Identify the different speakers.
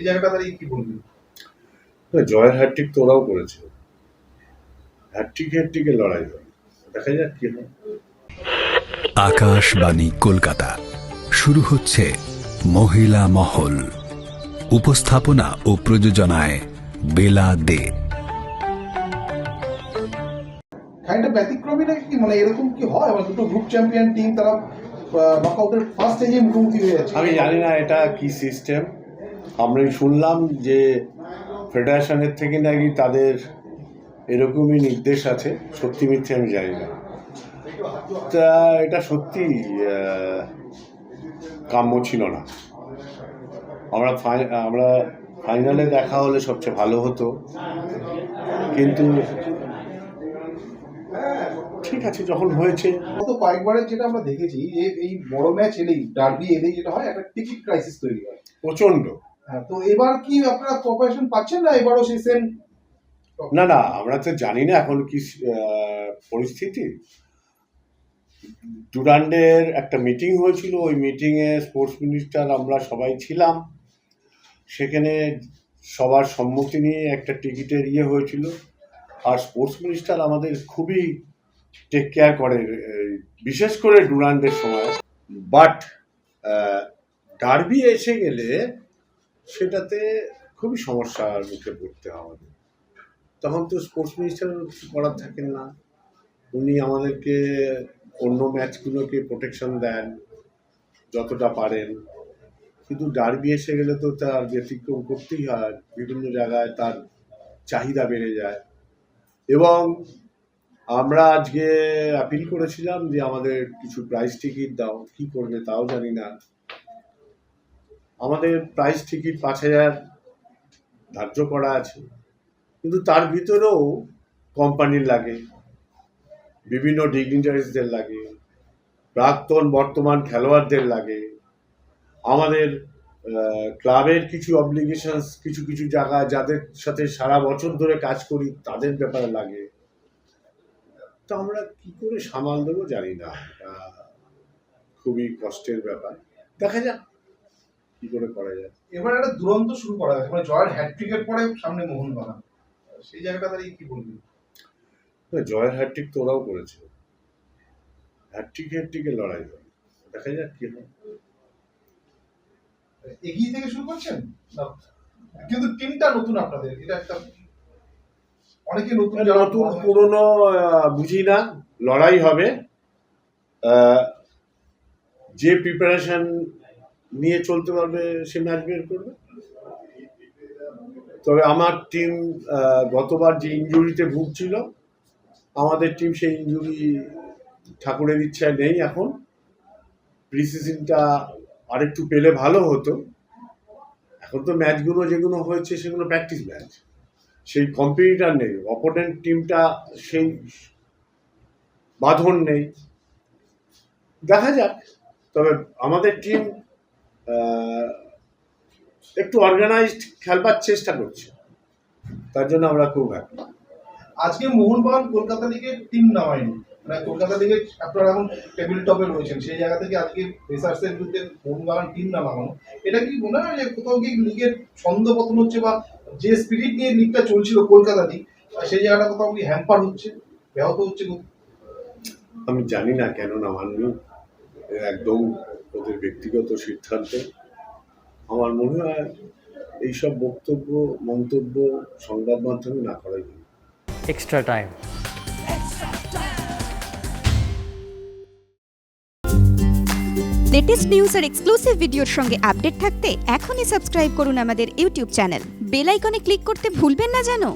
Speaker 1: এই জায়গাটা দাঁড়িয়ে কি বলবেন
Speaker 2: না, জয়ের হ্যাট্রিক তো ওরাও করেছে হ্যাট্রিক হ্যাট্রিকের লড়াই দেখা যাক কি হয়।
Speaker 3: আকাশবাণী কলকাতা। শুরু হচ্ছে মহিলা মহল। উপস্থাপনা ও প্রযোজনায় বেলা দে।
Speaker 1: খানিকটা ব্যতিক্রমী নাকি কি? মানে এরকম কি হয়? মানে দুটো গ্রুপ চ্যাম্পিয়ন টিম তারা নকআউটের ফার্স্ট স্টেজে মুখোমুখি হয়ে যাচ্ছে।
Speaker 2: আমি জানি না এটা কি সিস্টেম আমরা শুনলাম যে ফেডারেশনের থেকে নাকি তাদের এরকমই নির্দেশ আছে সত্যি মিথ্যে আমি জানি না। তা এটা সত্যি কাম্য ছিল না। আমরা আমরা ফাইনালে দেখা হলে সবচেয়ে ভালো হতো। কিন্তু ঠিক আছে যখন হয়েছে।
Speaker 1: গত কয়েকবারের যেটা আমরা দেখেছি যে এই বড় ম্যাচ এলেই ডার্বি এলেই যেটা হয় একটা টিকিট ক্রাইসিস তৈরি হয়।
Speaker 2: প্রচণ্ড।
Speaker 1: হ্যাঁ, তো এবার কি আপনারা কোঅপারেশন পাচ্ছেন না? এবারও সেই সেম
Speaker 2: না না আমরা তো জানি না এখন কি পরিস্থিতি। ডুরান্ডের একটা মিটিং হয়েছিল ওই মিটিংয়ে স্পোর্টস মিনিস্টার আমরা সবাই ছিলাম। সেখানে সবার সম্মতি নিয়ে একটা টিকিটের ইয়ে হয়েছিল। আর স্পোর্টস মিনিস্টার আমাদের খুবই টেক কেয়ার করে বিশেষ করে ডুরান্ডের সময়। বাট ডার্বি এসে গেলে সেটাতে খুবই সমস্যার মুখে পড়তে আমাদের। তখন তো স্পোর্টস মিনিস্টার করার থাকেন না। উনি আমাদেরকে অন্য ম্যাচগুলোকে প্রোটেকশন দেন, যতটা পারেন। কিন্তু ডার্বি এসে গেলে তো তার ব্যতিক্রম করতেই হয়। বিভিন্ন জায়গায় তার চাহিদা বেড়ে যায়। এবং আমরা আজকে অ্যাপিল করেছিলাম যে আমাদের কিছু প্রাইস টিকিট দাও, কি করবে তাও জানি না। আমাদের প্রাইস টিকিট পাঁচ হাজার ধার্য করা আছে। কিন্তু তার ভিতরেও কোম্পানির লাগে, বিভিন্ন ডিগনিটারিজদের লাগে, প্রাক্তন বর্তমান খেলোয়াড়দের লাগে। আমাদের ক্লাবের কিছু অবলিগেশনস কিছু কিছু জায়গায় যাদের সাথে সারা বছর ধরে কাজ করি, তাদের ব্যাপারে লাগে। তো আমরা কি করে সামাল দেবো জানি না। খুবই কষ্টের ব্যাপার। দেখা যাক কি করে করা যায়?
Speaker 1: এবার একটা দুরন্ত শুরু করা হয়েছে মানে জয়ের হ্যাট্রিকের পরে সামনে মোহন মোহনবাগান। সেই জায়গাটা দাঁড়িয়ে কি বলবেন
Speaker 2: না, জয়ের হ্যাট্রিক তো ওরাও করেছে। হ্যাট্রিক হ্যাট্রিকের লড়াই হবে দেখা যাক কি হয়।
Speaker 1: এগিয়ে থেকে শুরু করছেন? কিন্তু টিমটা নতুন আপনাদের। এটা একটা অনেকে নতুন
Speaker 2: নতুন পুরনো আহ, বুঝি না। লড়াই হবে। আহ, যে প্রিপারেশন নিয়ে চলতে পারবে, সে ম্যাচ বের করবে। তবে আমার টিম গতবার যে ইঞ্জুরিতে ভুগছিল, আমাদের টিম সেই ইঞ্জুরি ঠাকুরের ইচ্ছায় নেই এখন। প্রিসিজনটা আরেকটু পেলে ভালো হতো। এখন তো ম্যাচগুলো যেগুলো হয়েছে, সেগুলো প্র্যাকটিস ম্যাচ সেই কম্পিটিটার নেই অপোনেন্ট টিমটা সেই বাঁধন নেই। দেখা যাক, তবে আমাদের টিম একটু অর্গানাইজড খেলবার চেষ্টা করছে। তার জন্য আমরা খুব হ্যাপি
Speaker 1: আজকে মোহনবাগান কলকাতা লিগে টিম নামায়নি। মানে কলকাতা লিগে আপনারা এখন টেবিল টপে রয়েছেন। সেই জায়গা থেকে আজকে রেসার্সের বিরুদ্ধে মোহনবাগান টিম না নামানো। এটা কি মনে হয় যে কোথাও কি লিগের ছন্দ পতন হচ্ছে বা যে স্পিরিট নিয়ে লিগটা চলছিল কলকাতা লিগ সেই জায়গাটা কোথাও কি হ্যাম্পার হচ্ছে ব্যাহত হচ্ছে
Speaker 2: আমি জানি না কেন নামাননি একদম ওদের ব্যক্তিগত সিদ্ধান্ত আমার মনে হয় এইসব বক্তব্য মন্তব্য সংবাদ মাধ্যমে না করাই ভালো।
Speaker 4: extra time.
Speaker 5: লেটেস্ট নিউজ আর এক্সক্লুসিভ ভিডিওর সঙ্গে আপডেট থাকতে এখনই সাবস্ক্রাইব করুন আমাদের YouTube channel bell icon click করতে ভুলবেন না জানো